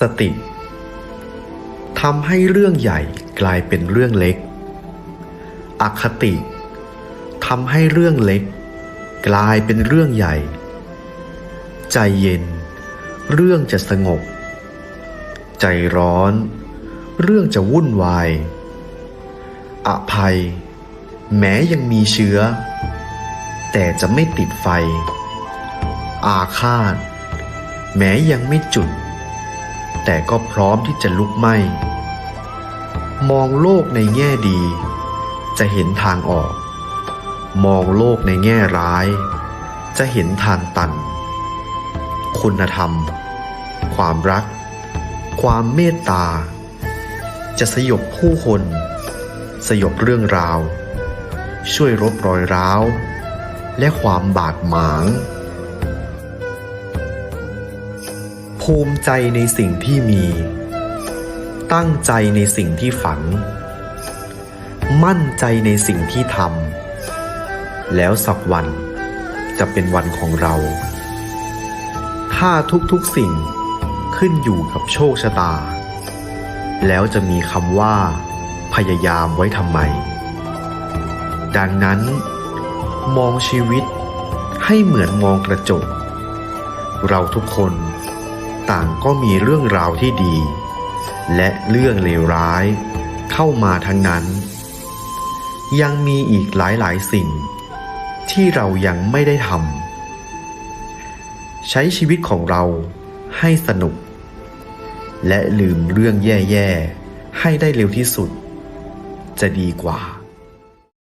สติทำให้เรื่องใหญ่กลายเป็นเรื่องเล็ก อคติทำให้เรื่องเล็ก กลายเป็นเรื่องใหญ่ ใจเย็น เรื่องจะสงบ ใจร้อน เรื่องจะวุ่นวาย อภัย แม้ยังมีเชื้อ แต่จะไม่ติดไฟ อาฆาต แม้ยังไม่จุด แต่ก็พร้อมที่จะลุกไหม้ มองโลกในแง่ดี จะเห็นทางออก มองโลกในแง่ร้าย จะเห็นทางตัน คุณธรรม ความรัก ความเมตตา จะสยบผู้คน สยบเรื่องราว ช่วยรบรอยร้าว และความบาดหมาง ภูมิใจในสิ่งที่มี ตั้งใจในสิ่งที่ฝันมั่นใจในสิ่งที่ทำแล้วสักวันจะเป็นวันของเรา ถ้าทุกๆสิ่งขึ้นอยู่กับโชคชะตา แล้วจะมีคำว่า พยายามไว้ทำไม ดังนั้น มองชีวิตให้เหมือนมองกระจก เราทุกคน ต่างก็มีเรื่องราวที่ดี และเรื่องเลวร้ายเข้ามาทั้งนั้น ยังมีอีกหลายๆสิ่ง ที่เรายังไม่ได้ทำใช้ชีวิตของเราให้สนุก และลืมเรื่องแย่ ๆ ให้ได้เร็วที่สุด จะดีกว่า